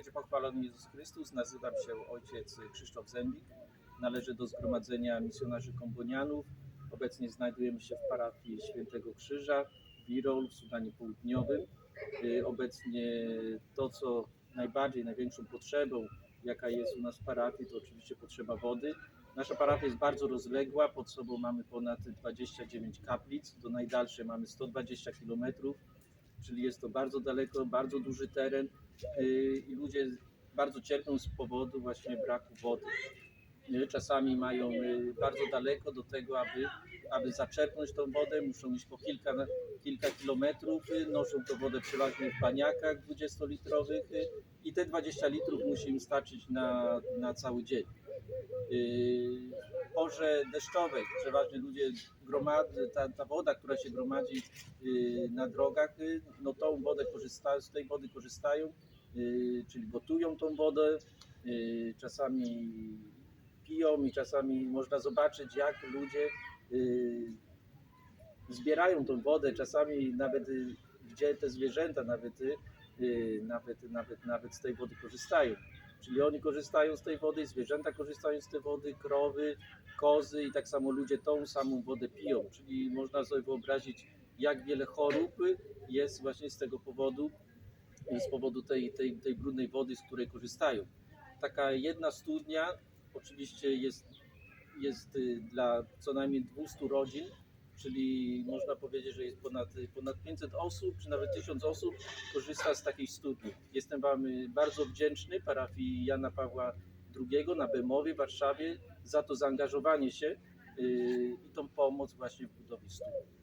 będzie pochwalony Jezus Chrystus. Nazywam się ojciec Krzysztof Zębik. Należę do Zgromadzenia Misjonarzy Kombonianów. Obecnie znajdujemy się w parafii Świętego Krzyża w Irol w Sudanie Południowym. Y, Obecnie to, co najbardziej, największą potrzebą, jaka jest u nas w parafii, to oczywiście potrzeba wody. Nasza parafia jest bardzo rozległa, pod sobą mamy ponad 29 kaplic, do najdalszej mamy 120 kilometrów czyli jest to bardzo daleko, bardzo duży teren yy, i ludzie bardzo cierpią z powodu właśnie braku wody. Czasami mają yy, bardzo daleko do tego, aby, aby zaczerpnąć tą wodę, muszą iść po kilka, kilka kilometrów, yy, noszą tą wodę przeważnie w baniakach 20-litrowych yy, i te 20 litrów musi im starczyć na, na cały dzień. W porze deszczowej przeważnie ludzie gromadzą, ta, ta woda, która się gromadzi na drogach, no tą wodę korzystają, z tej wody korzystają, czyli gotują tą wodę, czasami piją i czasami można zobaczyć, jak ludzie yy, zbierają tą wodę, czasami nawet yy, gdzie te zwierzęta nawet, yy, nawet, nawet, nawet z tej wody korzystają. Czyli oni korzystają z tej wody, zwierzęta korzystają z tej wody, krowy, kozy i tak samo ludzie tą samą wodę piją. Czyli można sobie wyobrazić, jak wiele chorób jest właśnie z tego powodu, z powodu tej, tej, tej brudnej wody, z której korzystają. Taka jedna studnia oczywiście jest, jest y, dla co najmniej 200 rodzin, czyli można powiedzieć, że jest ponad, ponad 500 osób, czy nawet 1000 osób korzysta z takiej studni. Jestem Wam y, bardzo wdzięczny parafii Jana Pawła II na Bemowie w Warszawie za to zaangażowanie się y, i tą pomoc właśnie w budowie studni.